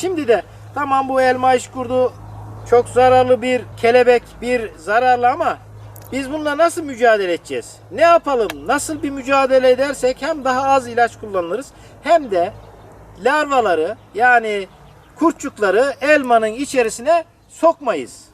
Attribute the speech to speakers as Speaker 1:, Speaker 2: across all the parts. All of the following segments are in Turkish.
Speaker 1: Şimdi de tamam bu elma iş kurdu çok zararlı bir kelebek, bir zararlı ama biz bununla nasıl mücadele edeceğiz? Ne yapalım? Nasıl bir mücadele edersek hem daha az ilaç kullanırız hem de larvaları yani kurtçukları elmanın içerisine sokmayız.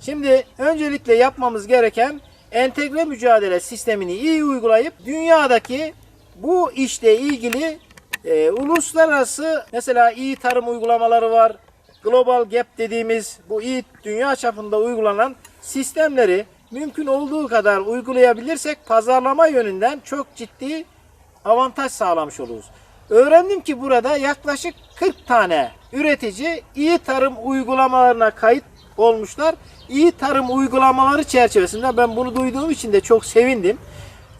Speaker 1: Şimdi öncelikle yapmamız gereken entegre mücadele sistemini iyi uygulayıp dünyadaki bu işle ilgili e, uluslararası mesela iyi tarım uygulamaları var. Global Gap dediğimiz bu iyi dünya çapında uygulanan sistemleri mümkün olduğu kadar uygulayabilirsek pazarlama yönünden çok ciddi avantaj sağlamış oluruz. Öğrendim ki burada yaklaşık 40 tane üretici iyi tarım uygulamalarına kayıt olmuşlar. İyi tarım uygulamaları çerçevesinde ben bunu duyduğum için de çok sevindim.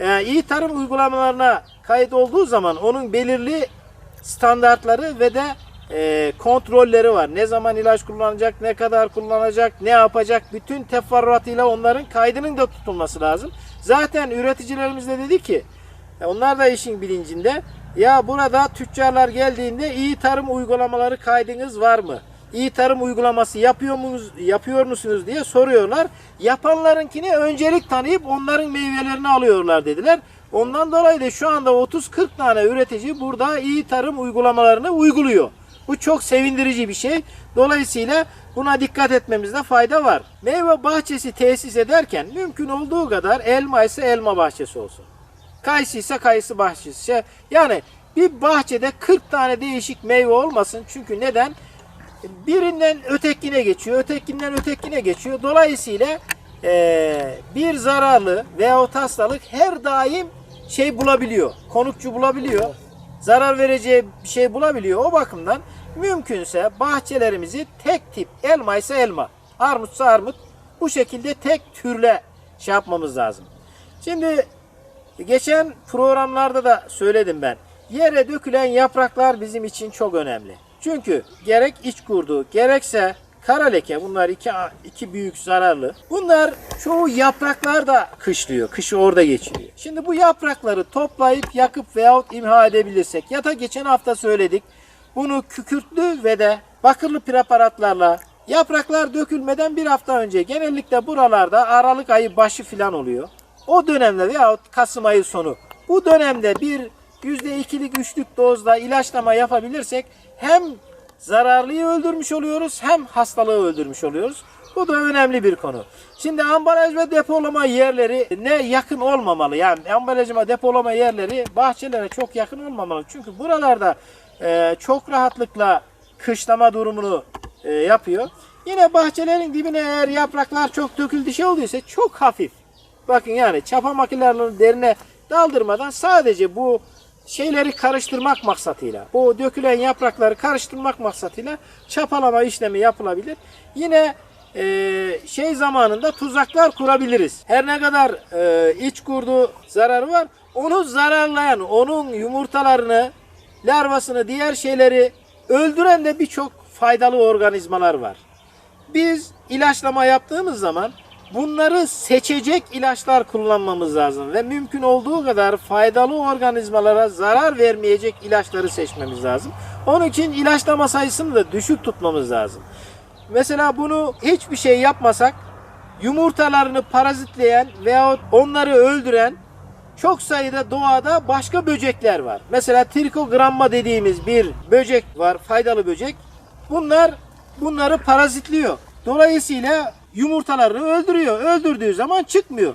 Speaker 1: Ee, iyi tarım uygulamalarına kayıt olduğu zaman onun belirli standartları ve de e, kontrolleri var. Ne zaman ilaç kullanacak, ne kadar kullanacak, ne yapacak bütün teferruatıyla onların kaydının da tutulması lazım. Zaten üreticilerimiz de dedi ki e, onlar da işin bilincinde. Ya burada tüccarlar geldiğinde iyi tarım uygulamaları kaydınız var mı? İyi tarım uygulaması yapıyor musunuz, yapıyor musunuz diye soruyorlar. Yapanlarınkini öncelik tanıyıp onların meyvelerini alıyorlar dediler. Ondan dolayı da şu anda 30-40 tane üretici burada iyi tarım uygulamalarını uyguluyor. Bu çok sevindirici bir şey. Dolayısıyla buna dikkat etmemizde fayda var. Meyve bahçesi tesis ederken mümkün olduğu kadar elma ise elma bahçesi olsun. Kayısı ise kayısı bahçesi. Yani bir bahçede 40 tane değişik meyve olmasın. Çünkü neden? Birinden ötekine geçiyor, ötekinden ötekine geçiyor. Dolayısıyla eee, bir zararlı veyahut hastalık her daim şey bulabiliyor. Konukçu bulabiliyor. Zarar vereceği bir şey bulabiliyor. O bakımdan mümkünse bahçelerimizi tek tip elma ise elma, armutsa armut bu şekilde tek türle şey yapmamız lazım. Şimdi Geçen programlarda da söyledim ben. Yere dökülen yapraklar bizim için çok önemli. Çünkü gerek iç kurdu gerekse kara leke bunlar iki, iki büyük zararlı. Bunlar çoğu yapraklar da kışlıyor. Kışı orada geçiriyor. Şimdi bu yaprakları toplayıp yakıp veyahut imha edebilirsek ya da geçen hafta söyledik. Bunu kükürtlü ve de bakırlı preparatlarla yapraklar dökülmeden bir hafta önce genellikle buralarda Aralık ayı başı filan oluyor. O dönemde veyahut Kasım ayı sonu bu dönemde bir %2'lik 3'lük dozda ilaçlama yapabilirsek hem zararlıyı öldürmüş oluyoruz hem hastalığı öldürmüş oluyoruz. Bu da önemli bir konu. Şimdi ambalaj ve depolama yerleri ne yakın olmamalı. Yani ambalajıma depolama yerleri bahçelere çok yakın olmamalı. Çünkü buralarda e, çok rahatlıkla kışlama durumunu e, yapıyor. Yine bahçelerin dibine eğer yapraklar çok döküldü şey olduysa çok hafif. Bakın yani çapa makinelerinin derine daldırmadan sadece bu şeyleri karıştırmak maksatıyla, bu dökülen yaprakları karıştırmak maksatıyla çapalama işlemi yapılabilir. Yine e, şey zamanında tuzaklar kurabiliriz. Her ne kadar e, iç kurdu zararı var, onu zararlayan, onun yumurtalarını, larvasını, diğer şeyleri öldüren de birçok faydalı organizmalar var. Biz ilaçlama yaptığımız zaman bunları seçecek ilaçlar kullanmamız lazım ve mümkün olduğu kadar faydalı organizmalara zarar vermeyecek ilaçları seçmemiz lazım. Onun için ilaçlama sayısını da düşük tutmamız lazım. Mesela bunu hiçbir şey yapmasak yumurtalarını parazitleyen veyahut onları öldüren çok sayıda doğada başka böcekler var. Mesela trikogramma dediğimiz bir böcek var, faydalı böcek. Bunlar bunları parazitliyor. Dolayısıyla yumurtalarını öldürüyor. Öldürdüğü zaman çıkmıyor.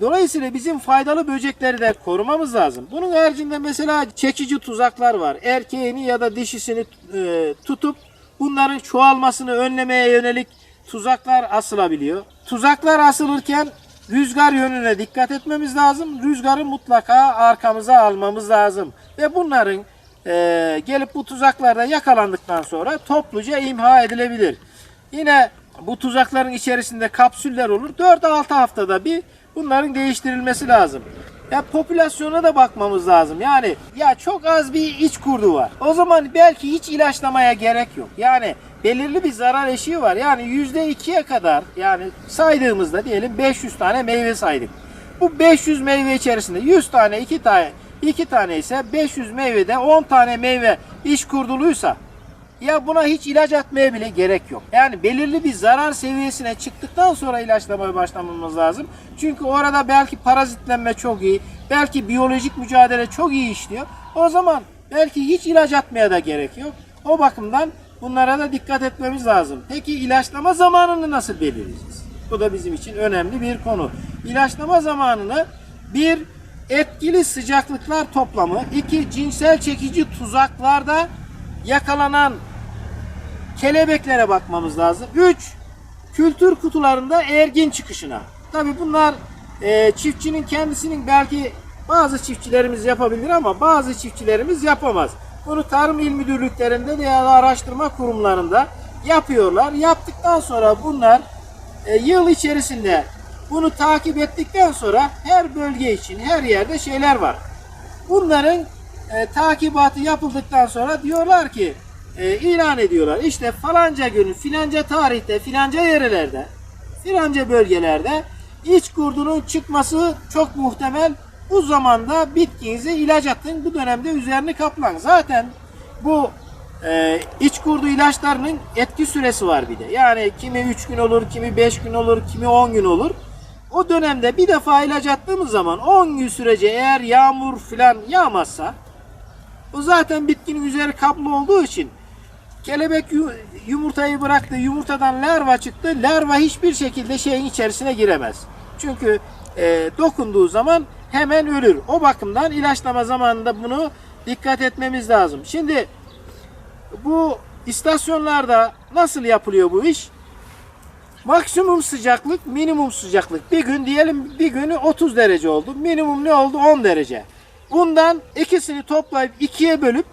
Speaker 1: Dolayısıyla bizim faydalı böcekleri de korumamız lazım. Bunun haricinde mesela çekici tuzaklar var. Erkeğini ya da dişisini e, tutup bunların çoğalmasını önlemeye yönelik tuzaklar asılabiliyor. Tuzaklar asılırken rüzgar yönüne dikkat etmemiz lazım. Rüzgarı mutlaka arkamıza almamız lazım. Ve bunların e, gelip bu tuzaklarda yakalandıktan sonra topluca imha edilebilir. Yine bu tuzakların içerisinde kapsüller olur. 4-6 haftada bir bunların değiştirilmesi lazım. Ya popülasyona da bakmamız lazım. Yani ya çok az bir iç kurdu var. O zaman belki hiç ilaçlamaya gerek yok. Yani belirli bir zarar eşiği var. Yani %2'ye kadar yani saydığımızda diyelim 500 tane meyve saydık. Bu 500 meyve içerisinde 100 tane 2 tane 2 tane ise 500 meyvede 10 tane meyve iç kurduluysa ya buna hiç ilaç atmaya bile gerek yok. Yani belirli bir zarar seviyesine çıktıktan sonra ilaçlamaya başlamamız lazım. Çünkü orada belki parazitlenme çok iyi, belki biyolojik mücadele çok iyi işliyor. O zaman belki hiç ilaç atmaya da gerek yok. O bakımdan bunlara da dikkat etmemiz lazım. Peki ilaçlama zamanını nasıl belirleyeceğiz? Bu da bizim için önemli bir konu. İlaçlama zamanını bir etkili sıcaklıklar toplamı, iki cinsel çekici tuzaklarda yakalanan kelebeklere bakmamız lazım. 3. Kültür kutularında ergin çıkışına. Tabi bunlar e, çiftçinin kendisinin belki bazı çiftçilerimiz yapabilir ama bazı çiftçilerimiz yapamaz. Bunu tarım il müdürlüklerinde veya araştırma kurumlarında yapıyorlar. Yaptıktan sonra bunlar e, yıl içerisinde bunu takip ettikten sonra her bölge için her yerde şeyler var. Bunların e, takibatı yapıldıktan sonra diyorlar ki e, ilan ediyorlar. İşte falanca günü filanca tarihte filanca yerlerde filanca bölgelerde iç kurdunun çıkması çok muhtemel. Bu zamanda bitkinize ilaç atın. Bu dönemde üzerini kaplan. Zaten bu e, iç kurdu ilaçlarının etki süresi var bir de. Yani kimi 3 gün olur, kimi 5 gün olur, kimi 10 gün olur. O dönemde bir defa ilaç attığımız zaman 10 gün sürece eğer yağmur falan yağmazsa o zaten bitkinin üzeri kaplı olduğu için kelebek yu- yumurtayı bıraktı. Yumurtadan larva çıktı. Larva hiçbir şekilde şeyin içerisine giremez. Çünkü e, dokunduğu zaman hemen ölür. O bakımdan ilaçlama zamanında bunu dikkat etmemiz lazım. Şimdi bu istasyonlarda nasıl yapılıyor bu iş? Maksimum sıcaklık, minimum sıcaklık. Bir gün diyelim bir günü 30 derece oldu. Minimum ne oldu? 10 derece. Bundan ikisini toplayıp ikiye bölüp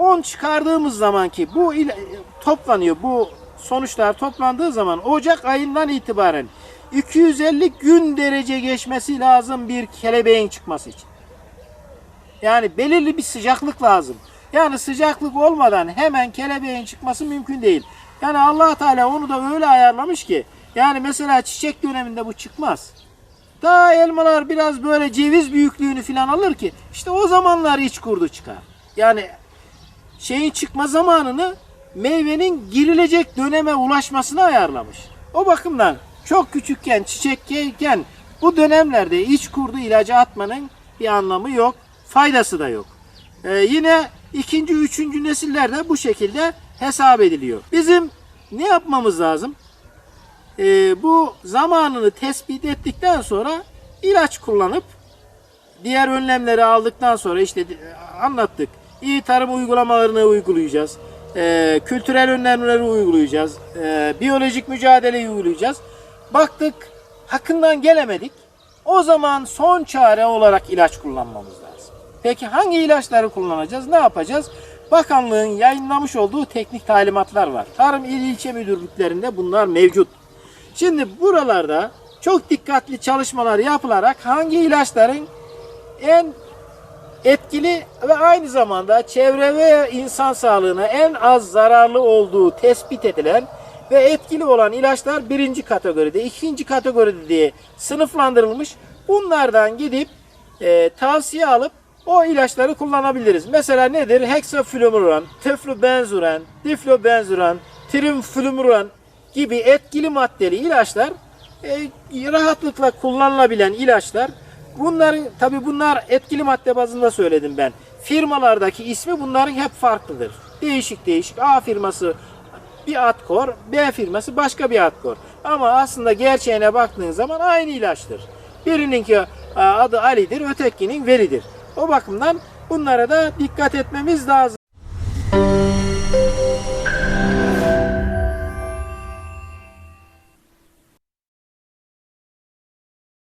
Speaker 1: 10 çıkardığımız zaman ki bu ile- toplanıyor. Bu sonuçlar toplandığı zaman Ocak ayından itibaren 250 gün derece geçmesi lazım bir kelebeğin çıkması için. Yani belirli bir sıcaklık lazım. Yani sıcaklık olmadan hemen kelebeğin çıkması mümkün değil. Yani allah Teala onu da öyle ayarlamış ki yani mesela çiçek döneminde bu çıkmaz. Daha elmalar biraz böyle ceviz büyüklüğünü falan alır ki işte o zamanlar iç kurdu çıkar. Yani şeyin çıkma zamanını meyvenin girilecek döneme ulaşmasına ayarlamış. O bakımdan çok küçükken, çiçekken bu dönemlerde iç kurdu ilacı atmanın bir anlamı yok, faydası da yok. Ee, yine ikinci, üçüncü nesillerde bu şekilde hesap ediliyor. Bizim ne yapmamız lazım? Ee, bu zamanını tespit ettikten sonra ilaç kullanıp diğer önlemleri aldıktan sonra işte e, anlattık. İyi tarım uygulamalarını uygulayacağız. Ee, kültürel önlemleri uygulayacağız. Ee, biyolojik mücadeleyi uygulayacağız. Baktık hakkından gelemedik. O zaman son çare olarak ilaç kullanmamız lazım. Peki hangi ilaçları kullanacağız? Ne yapacağız? Bakanlığın yayınlamış olduğu teknik talimatlar var. Tarım il ilçe müdürlüklerinde bunlar mevcut. Şimdi buralarda çok dikkatli çalışmalar yapılarak hangi ilaçların en etkili ve aynı zamanda çevre ve insan sağlığına en az zararlı olduğu tespit edilen ve etkili olan ilaçlar birinci kategoride, ikinci kategoride diye sınıflandırılmış. Bunlardan gidip e, tavsiye alıp o ilaçları kullanabiliriz. Mesela nedir? Hexaflumuran, teflubenzuran, diflobenzuran, trimflumuran gibi etkili maddeli ilaçlar e, rahatlıkla kullanılabilen ilaçlar. Bunların tabi bunlar etkili madde bazında söyledim ben. Firmalardaki ismi bunların hep farklıdır. Değişik değişik. A firması bir Atkor, B firması başka bir Atkor. Ama aslında gerçeğine baktığın zaman aynı ilaçtır. Birininki e, adı Ali'dir, ötekinin Veli'dir. O bakımdan bunlara da dikkat etmemiz lazım.